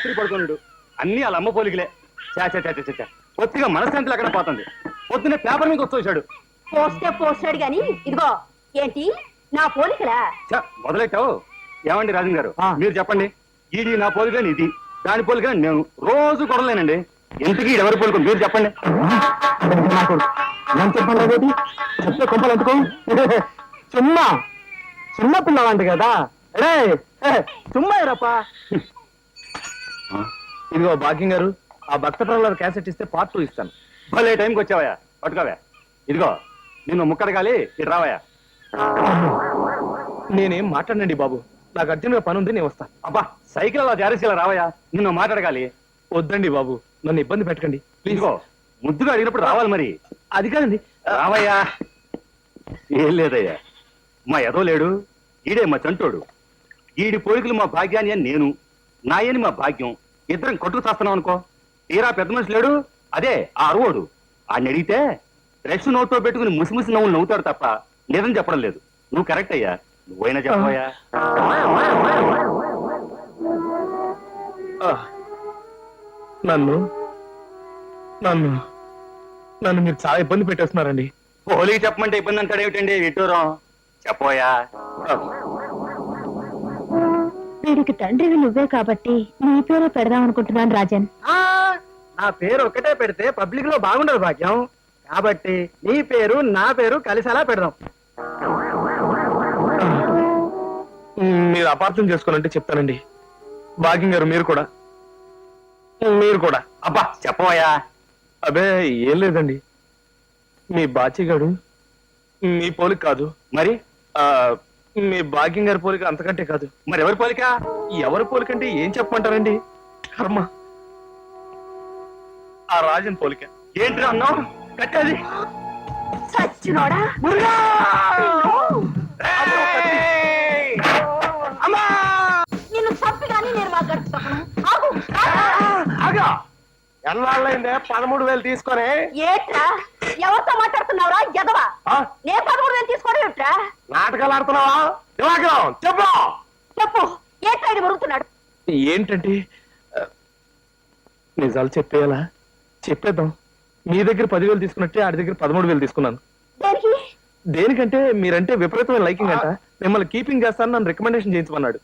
రాత్రి పడుకున్నాడు. అన్ని వాళ్ళ అమ్మ పోలికలే. చా చా చా చా, చా పొత్తిగా మనశ్శాంతి లేకుండా పోతుంది. పొద్దున్నే పేపర్ మీద వచ్చేసాడు. పోస్తే పోస్తాడు గాని ఇదిగో ఏంటి? నా పోలికలా? చా మొదలెట్టావు? ఏమండి రాజన్ గారు. మీరు చెప్పండి. ఇది నా పోలికని ఇది దాని పోలికని నేను రోజు కొడలేనండి ఇంతకీ ఎవరి పోలిక మీరు చెప్పండి. ఏం చెప్పలేదు చెప్తే కొంపలు ఎందుకు? చిన్న చిన్న పిల్లవాంటి కదా. రే చుమ్మా రప్పా ఇదిగో భాగ్యం గారు ఆ భక్త ప్రహ్లాద క్యాసెట్ ఇస్తే పార్ట్ టూ ఇస్తాను. భలే టైంకి వచ్చావయ్యా పట్టుకోవా. ఇదిగో నిన్ను ముక్కడగాలి ఇటు రావయ్యా. నేనేం మాట్లాడండి బాబు నాకు అర్జెంట్గా పని ఉంది నేను వస్తాను అబ్బా సైకిల్ అలా జారేసి రావయ్యా నిన్ను మాట్లాడగాలి. వద్దండి బాబు నన్ను ఇబ్బంది పెట్టకండి. ఇదిగో ముద్దుగా అడిగినప్పుడు రావాలి మరి. అది కాదండి రావయ్యా. ఏం లేదయ్యా. మా ఎదో లేడు ఈడే మా చంటోడు. ఈడి పోలికలు మా భాగ్యాన్ని అని నేను. నాయని మా భాగ్యం. ఇద్దరం కొట్టుకు చేస్తున్నాం అనుకో. తీరా పెద్ద మనిషి లేడు. అదే ఆ అరువోడు. ఆయన అడిగితే బ్రష్ నోట్లో పెట్టుకుని ముసిముసి నవ్వులు నవ్వుతాడు తప్ప నిజం చెప్పడం లేదు. నువ్వు కరెక్ట్ అయ్యా. నువ్వైనా చెప్పవయ్యా ఆ, నన్ను నన్ను నన్ను మీరు చాలా ఇబ్బంది పెట్టేస్తున్నారండి. పోలికి చెప్పమంటే ఇబ్బంది అంటాడు ఏమిటండి విట్టూరం చెప్పోయా వీడికి తండ్రివి నువ్వే కాబట్టి నీ పేరే పెడదాం అనుకుంటున్నాను రాజన్. ఆ, నా పేరు ఒక్కటే పెడితే పబ్లిక్లో బాగుండదు భాగ్యం. కాబట్టి నీ పేరు నా పేరు కలిసేలా పెడదాం. మీరు అపార్థం చేసుకోనంటే చెప్తానండి. భాగ్యం గారు మీరు కూడా. మీరు కూడా. అబ్బా చెప్పవయ్యా. అబే ఏం లేదండి. మీ బాచిగాడు మీ పోలిక కాదు. మరి ఆ, మీ భాగ్యం గారి పోలిక అంతకంటే కాదు. మరి ఎవరి పోలిక? ఎవరి పోలికంటే ఏం చెప్పమంటారండి? కర్మ. ఆ రాజన్ పోలిక. ఏంటి అన్నావు? కట్టేది. సచ్చినోడా? నిన్ను చంపి కానీ నేను మా గడుపుతాను ఆగు! ఎన్నాళ్ళైందే? పదమూడు వేలు తీసుకొని. ఏట్రా? ఎవరితో మాట్లాడుతున్నావురా? ఎదవా ఆ, నే పదమూడు వేలు తీసుకోవడం ఏట్రా నాటకాలు ఆడుతున్నావా? దివాకరం చెప్పు! చెప్పు ఇది మురుగుతున్నాడు ఏంటంటే నిజాలు చెప్పేయాలా? చెప్పేద్దాం. మీ దగ్గర పదివేలు తీసుకున్నట్టే ఆడి దగ్గర పదమూడు వేలు తీసుకున్నాను. దేనికి? దేనికంటే మీరంటే విపరీతమైన లైకింగ్ అంట. మిమ్మల్ని కీపింగ్ చేస్తాను నన్ను రికమెండేషన్ చేయించమన్నాడు.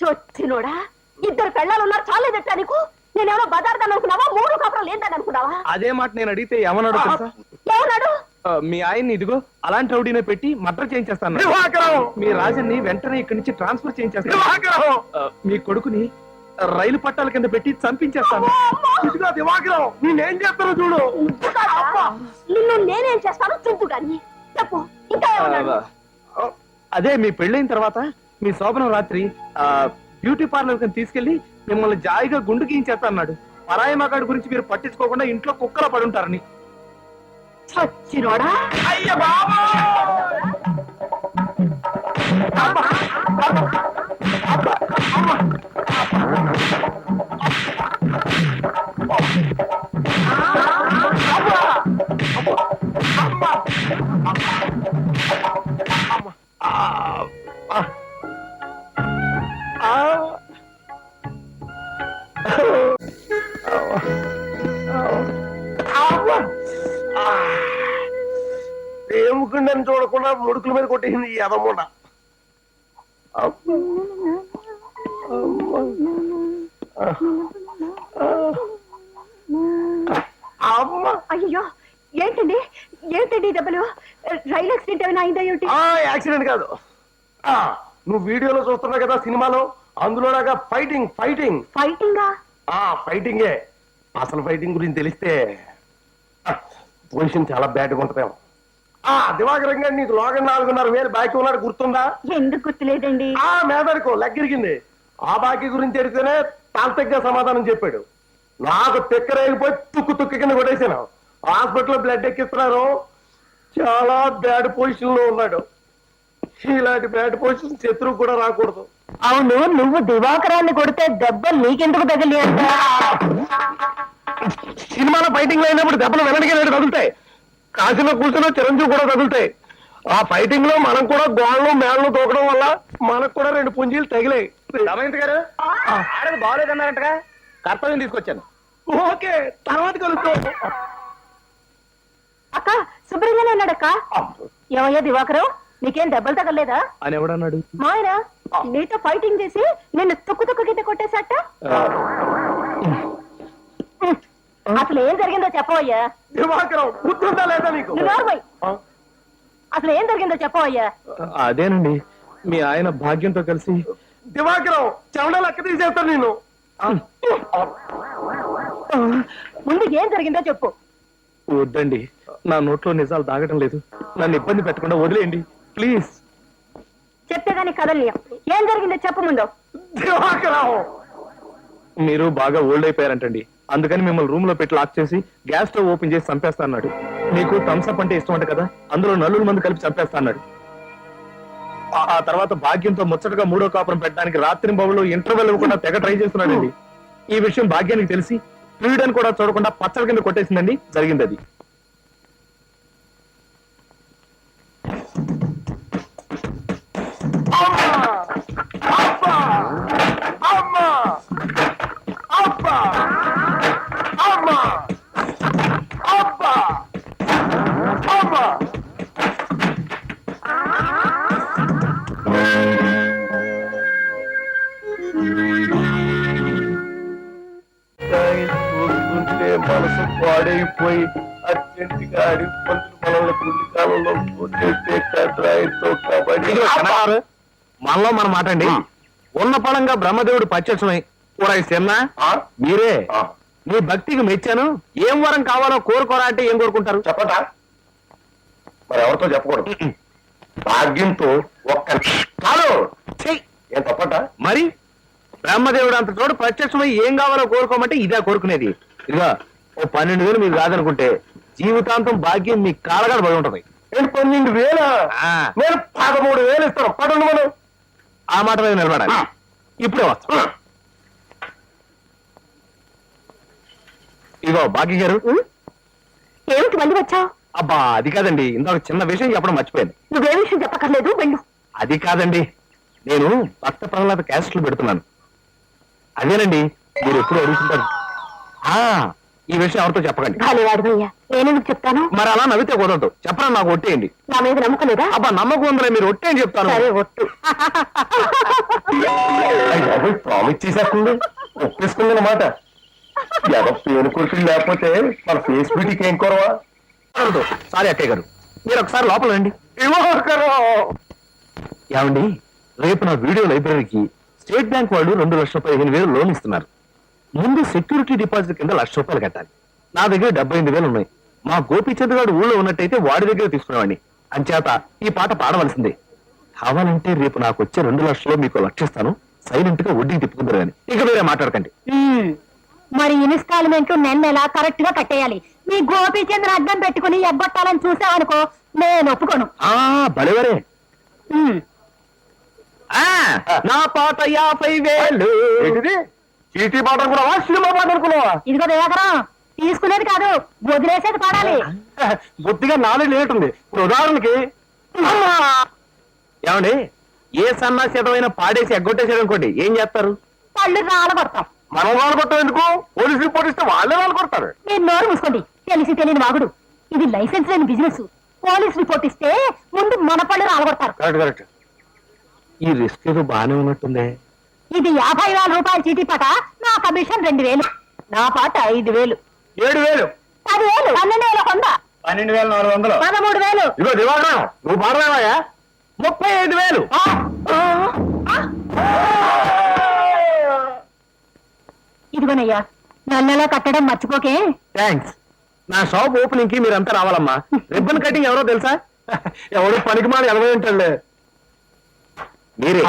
చొచ్చినోడా? ఇద్దరు పెళ్ళాలు ఉన్నారు చాలేదట్టా నీకు? నేనేమో బజార్దాన్ని అనుకున్నావా? మూడు కాపురం లేదని అనుకున్నావా? అదే మాట నేను అడిగితే ఏమన్నాడు ఏమన్నాడు? మీ ఆయన్ని ఇదిగో అలాంటి రౌడీనే పెట్టి మర్డర్ చేయించేస్తాను. మీ రాజన్ని వెంటనే ఇక్కడి నుంచి ట్రాన్స్ఫర్ చేయించేస్తాను. మీ కొడుకుని రైలు పట్టాల కింద పెట్టి చంపించేస్తాను. ఇదిగో దివాకరం నేనేం చేస్తానో చూడు? నిన్ను నేనేం చేస్తాను చూపు ఆ, అదే మీ పెళ్ళైన తర్వాత మీ శోభనం రాత్రి ఆ బ్యూటీ పార్లర్ కింద తీసుకెళ్ళి మిమ్మల్ని జాయిగా గుండు గీయించేస్తా అన్నాడు. పరాయి మగాడి గురించి మీరు పట్టించుకోకుండా ఇంట్లో కుక్కల పడి ఉంటారని చచ్చిరోడా? అయ్య బాబా! ఏముకుండని చూడకుండా ముడుకుల మీద కొట్టేసింది ఈ అమ్మ. అయ్యో ఏంటండి? ఏంటండి దెబ్బలు? రైలు యాక్సిడెంట్ ఏమైనా అయిందా ఏమిటి? యాక్సిడెంట్ కాదు. ఆ, నువ్వు వీడియోలో చూస్తున్నావు కదా సినిమాలో? అందులోలాగా ఫైటింగ్ ఫైటింగ్. ఫైటింగా? ఆ ఫైటింగే. అసలు ఫైటింగ్ గురించి తెలిస్తే పొజిషన్ చాలా బ్యాడ్గా ఉంటుందేమో. ఆ దివాకరంగా నీకు లోగన్ నాలుగున్నర వేలు బాకీ ఉన్నాడు గుర్తుందా? ఎందుకు గుర్తులేదండి? ఆ మేదడుకో లగ్గిరిగింది. ఆ బాకీ గురించి అడిగితేనే తాంతగ్గా సమాధానం చెప్పాడు. నాకు తిక్కరేగిపోయి తుక్కు తుక్కు కింద కొట్టేశాను. హాస్పిటల్లో బ్లడ్ ఎక్కిస్తున్నారు. చాలా బ్యాడ్ పొజిషన్లో ఉన్నాడు. ఇలాంటి బ్యాడ్ పొజిషన్ శత్రువు కూడా రాకూడదు. అవును నువ్వు దివాకరాన్ని కొడితే దెబ్బలు నీకెందుకు తగిలి సినిమాలో ఫైటింగ్ అయినప్పుడు దెబ్బలు వెనక్కి రెండు తగులుతాయి. కాశీలో కూర్చున్న చిరంజీవి కూడా తగులుతాయి. ఆ ఫైటింగ్లో మనం కూడా గోళ్ళు మేళ్ళు తోకడం వల్ల మనకు కూడా రెండు పుంజీలు తగిలాయి. గారు ఆడది బాగోలేదన్నారంటగా? కర్తవ్యం తీసుకొచ్చాను. ఓకే తర్వాత కలుస్తాం అక్క శుభ్రంగానే ఉన్నాడక్క. ఏమయ్యా దివాకరం నీకేం దెబ్బలు తగలేదా అని ఎవడన్నాడు? మాయరా నీతో ఫైటింగ్ చేసి నిన్ను తుక్కు తుక్కు కింద కొట్టేశాట? అసలు ఏం జరిగిందో చెప్పవయ్యా. గుర్తుందా లేదా నీకు? నువ్వు నోరుమోయ్. అసలు ఏం జరిగిందో చెప్పవయ్యా. అదేనండి మీ ఆయన భాగ్యంతో కలిసి దివాకరం చెమట లెక్క తీసేస్తాను నేను ముందు ఏం జరిగిందో చెప్పు. వద్దండి నా నోట్లో నిజాలు దాగడం లేదు. నన్ను ఇబ్బంది పెట్టకుండా వదిలేయండి ప్లీజ్. చెప్తే గానీ కదలియం. ఏం జరిగిందో చెప్పు ముందు. దివాకరం మీరు బాగా ఓల్డ్ అయిపోయారంటండి. అందుకని మిమ్మల్ని రూమ్లో పెట్టి లాక్ చేసి గ్యాస్ స్టవ్ ఓపెన్ చేసి చంపేస్తా అన్నాడు. నీకు థమ్స్అప్ అంటే ఇష్టం అంట కదా అందులో నలుగురు మంది కలిపి చంపేస్తా అన్నాడు. ఆ- తర్వాత భాగ్యంతో ముచ్చటగా మూడో కాపురం పెట్టడానికి రాత్రి బాబులో ఇంటర్వెల్ ఇవ్వకుండా తెగ ట్రై చేస్తున్నాడండి. ఈ విషయం భాగ్యానికి తెలిసి ఫ్రీడన్ కూడా చూడకుండా పచ్చడి కింద కొట్టేసిందండి. జరిగింది అది. మనసు పాడైపోయి అర్జెంటుగా అడిగి పంతులు మనల్ని గుండె కాలంలో పోతే కట్రాయితో కబడ్డీ. మనలో మన మాట అండి. ఉన్న పడంగా బ్రహ్మదేవుడు పచ్చమై ఆ? మీరే. ఆ. మీ భక్తికి మెచ్చాను. ఏం వరం కావాలో కోరుకోరా అంటే ఏం కోరుకుంటారు? చెప్పటా? మరి ఎవరితో చెప్పకూడదు. భాగ్యంతో ఒక్క చాలు చెయ్. ఏం తప్పట? మరి బ్రహ్మదేవుడు అంత తోడు ప్రత్యక్షమై ఏం కావాలో కోరుకోమంటే ఇదే కోరుకునేది. ఇదిగా ఓ పన్నెండు వేలు మీరు కాదనుకుంటే జీవితాంతం భాగ్యం మీ కాలగాడు పడి ఉంటది. నేను పన్నెండు వేల? ఆ. నేను పదమూడు వేలు ఇస్తాను. పదండి మనం. ఆ మాట మీద నిలబడాలి. ఇప్పుడే వస్తా. ఇదిగో భాగ్య గారు. ఏమిటి మళ్ళీ వచ్చావు? అబ్బా అది కాదండి. ఇందాక చిన్న విషయం చెప్పడం మర్చిపోయాను. నువ్వే విషయం చెప్పక్కర్లేదు. వెళ్ళు. అది కాదండి. నేను భక్త ప్రహ్లాద క్యాస్ట్లు పెడుతున్నాను. అదేనండి మీరు ఎప్పుడు అడుగుతుంటారు? ఆ. ఈ విషయం ఎవరితో చెప్పకండి. భలే వాడివయ్యా నేనెందుకు చెప్తాను? మరి అలా నవ్వితే కుదరదు. చెప్పరా నాకు ఒట్టేయండి. నా మీద నమ్మకలేదా అబ్బా నమ్మకం ఉందిలే మీరు ఒట్టేయని చెప్తాను. సరే ఒట్టు. ప్రామిస్ చేసేస్తుంది. ఒప్పేసుకుంది అనమాట ఎవరు పేరు కొడుకులు లేకపోతే మన ఫేస్ బ్యూటీకి ఏం కొరవా? కుదరదు. సారీ అక్కయ్య గారు. మీరు ఒకసారి లోపల రండి. ఏమండి? రేపు నా వీడియో లైబ్రరీకి స్టేట్ బ్యాంక్ వాళ్ళు రెండు లక్షల పదిహేను వేలు లోన్ ఇస్తున్నారు. ముందు సెక్యూరిటీ డిపాజిట్ కింద లక్ష రూపాయలు కట్టాలి. నా దగ్గర డెబ్బై ఎనిమిది వేలు ఉన్నాయి. మా గోపీచంద్ గారు ఊళ్ళో ఉన్నట్టయితే వాడి దగ్గర తీసుకునేవాడిని. అంచేత ఈ పాట పాడవలసిందే. కావాలంటే రేపు నాకు వచ్చే రెండు లక్షలు మీకు లక్షిస్తాను సైలెంట్గా వడ్డీ తిప్పుకుందరు కానీ ఇక వేరే మాట్లాడకండి. మరి ఇన్స్టాల్మెంట్ నెల నెల కరెక్ట్గా కట్టేయాలి? మీ గోపీచంద్ర అడ్డం పెట్టుకుని ఎగ్గొట్టాలని చూసావనుకో నేను ఒప్పుకోను. ఆ బలెవరే. ఆ, నా పాట యాభై వేలు. ఏంటిది? చీటీ పాట అనుకున్నావా? సినిమా పాట అనుకున్నావా? ఇదిగో దివాకరం తీసుకునేది కాదు వదిలేసేది పాడాలి. బుద్ధిగా నాలెడ్జ్ లేటుంది ఇప్పుడు ఉదాహరణకి ఏమండి? ఏ సన్నాసితమైన పాడేసి ఎగ్గొట్టేసారు అనుకోండి ఏం చేస్తారు? పళ్ళు రాలగొడతాం మనం వాళ్ళు కొట్టం ఎందుకు? పోలీసు రిపోర్ట్ ఇస్తే వాళ్ళే వాళ్ళు కొడతారు. మీరు నోరు మూసుకోండి. తెలిసి తెలియని వాగుడు. ఇది లైసెన్స్ లేని బిజినెస్ పోలీస్ రిపోర్ట్ ఇస్తే ముందు మన పళ్ళు రాలగొడతారు కరెక్ట్ కరెక్ట్. ఈ రిస్క్ ఏదో బాగానే ఉన్నట్టుందే. ఇది యాభై వేల రూపాయల చీటీ పాట. నా కమిషన్ రెండు వేలు. నా పాట ఐదు వేలు. ఏడు వేలు. పది వేలు. పన్నెండు వేల కొంద పన్నెండు వేల నాలుగు వందలు. పదమూడు వేలు. ఇదిగో దివాకరం నువ్వు పాడలేవయ్యా? ముప్పై ఐదు వేలు. ఇదిగోనయ్యా నెల నెల కట్టడం మర్చిపోకే. థ్యాంక్స్ నా షాప్ ఓపెనింగ్కి మీరంతా రావాలమ్మా. రిబ్బన్ కటింగ్ ఎవరో తెలుసా? ఎవడు పనికి మాలి ఎనభై ఉంటాడులే మీరే